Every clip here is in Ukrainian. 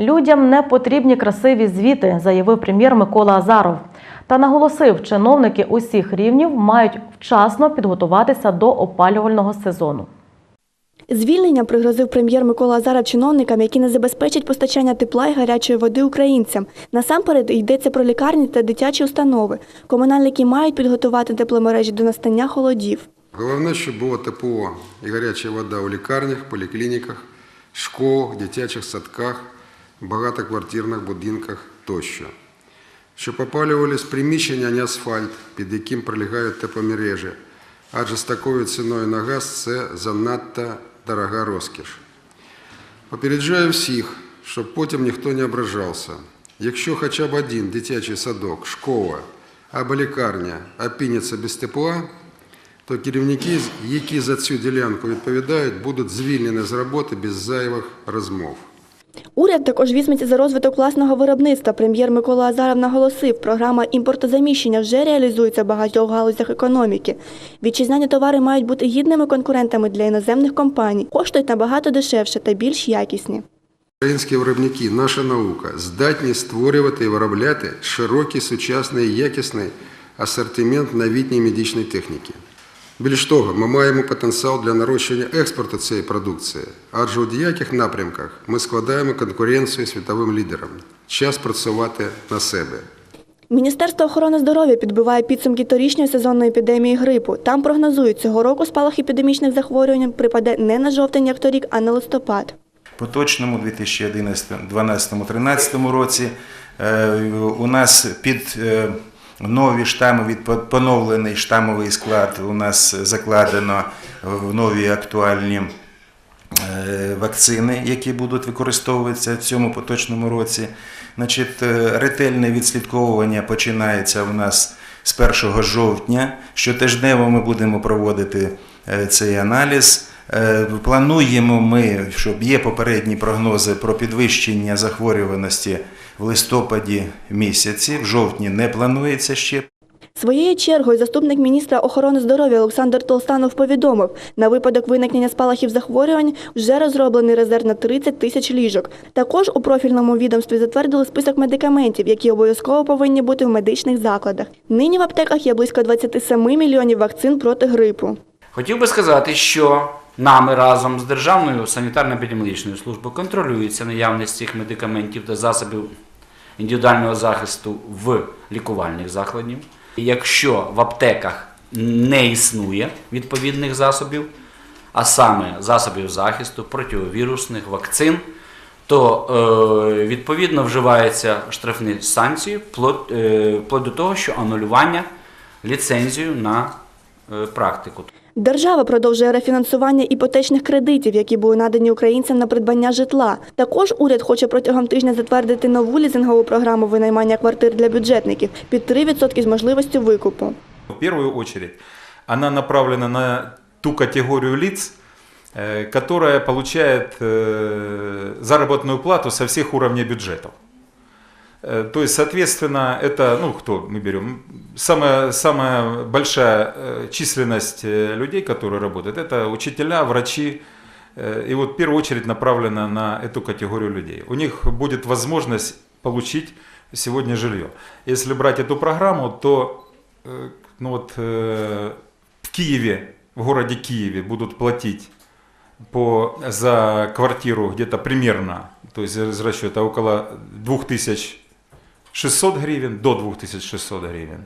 Людям не потрібні красиві звіти, заявив прем'єр Микола Азаров. Та наголосив, чиновники усіх рівнів мають вчасно підготуватися до опалювального сезону. Звільненням пригрозив прем'єр Микола Азаров чиновникам, які не забезпечать постачання тепла і гарячої води українцям. Насамперед йдеться про лікарні та дитячі установи. Комунальники мають підготувати тепломережі до настання холодів. Головне, щоб було тепло і гаряча вода у лікарнях, поліклініках, школах, дитячих садках, багатоквартирних будинках тощо. Щоб опалювались приміщення, а не асфальт, під яким пролігають тепломережі. Адже з такою ціною на газ це занадто дорога розкіш. Попереджаю всіх, щоб потім ніхто не ображався. Якщо хоча б один дитячий садок, школа або лікарня опиняться без тепла, то керівники, які за цю ділянку відповідають, будуть звільнені з роботи без зайвих розмов. Уряд також візьметься за розвиток власного виробництва. Прем'єр Микола Азаров наголосив, програма імпортозаміщення вже реалізується в багатьох галузях економіки. Вітчизняні товари мають бути гідними конкурентами для іноземних компаній, коштують набагато дешевше та більш якісні. Українські виробники, наша наука здатні створювати і виробляти широкий, сучасний якісний асортимент новітньої медичної техніки. Більш того, ми маємо потенціал для нарощування експорту цієї продукції, адже у деяких напрямках ми складаємо конкуренцію світовим лідерам. Час працювати на себе. Міністерство охорони здоров'я підбиває підсумки торічньої сезонної епідемії грипу. Там прогнозують, цього року спалах епідемічних захворювань припаде не на жовтень, як торік, а на листопад. поточному 2011-2012-2013 році е, у нас під е, нові штами, від поновлений штамовий склад у нас закладено в нові актуальні е, вакцини, які будуть використовуватися в цьому поточному році. Значить, е, ретельне відслідковування починається у нас з 1 жовтня. Щотижнево ми будемо проводити е, цей аналіз. Е, Плануємо ми, щоб є попередні прогнози про підвищення захворюваності в листопаді місяці. В жовтні не планується ще. Своєю чергою заступник міністра охорони здоров'я Олександр Толстанов повідомив, на випадок виникнення спалахів захворювань вже розроблений резерв на 30 тисяч ліжок. Також у профільному відомстві затвердили список медикаментів, які обов'язково повинні бути в медичних закладах. Нині в аптеках є близько 27 мільйонів вакцин проти грипу. Хотів би сказати, що нами разом з Державною санітарно-епідеміологічною службою контролюється наявність цих медикаментів та засобів індивідуального захисту в лікувальних закладів. Якщо в аптеках не існує відповідних засобів, а саме засобів захисту, противовірусних вакцин, то е, відповідно вживаються штрафні санкції вплоть, е, до того, що анулювання ліцензію на е, практику. Держава продовжує рефінансування іпотечних кредитів, які були надані українцям на придбання житла. Також уряд хоче протягом тижня затвердити нову лізингову програму винаймання квартир для бюджетників під 3% з можливістю викупу. В первую очередь она направлена на ту категорию лиц, э, которая получает э, заработную плату со всех уровней бюджетов. Э, То есть, соответственно, это, ну, кто мы берем, самая, самая большая э, численность э, людей, которые работают, это учителя, врачи, и вот в первую очередь направлена на эту категорию людей. У них будет возможность получить сегодня жилье. Если брать эту программу, то ну вот, в Киеве, в городе Киеве будут платить по, за квартиру где-то примерно, то есть из расчета около 2600 гривен, до 2600 гривен.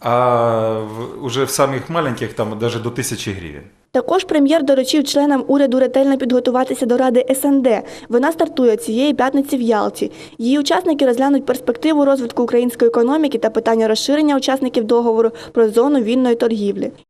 А в- уже в самых маленьких там даже до 1000 гривен. Також прем'єр доручив членам уряду ретельно підготуватися до Ради СНД. Вона стартує цієї п'ятниці в Ялті. Її учасники розглянуть перспективу розвитку української економіки та питання розширення учасників договору про зону вільної торгівлі.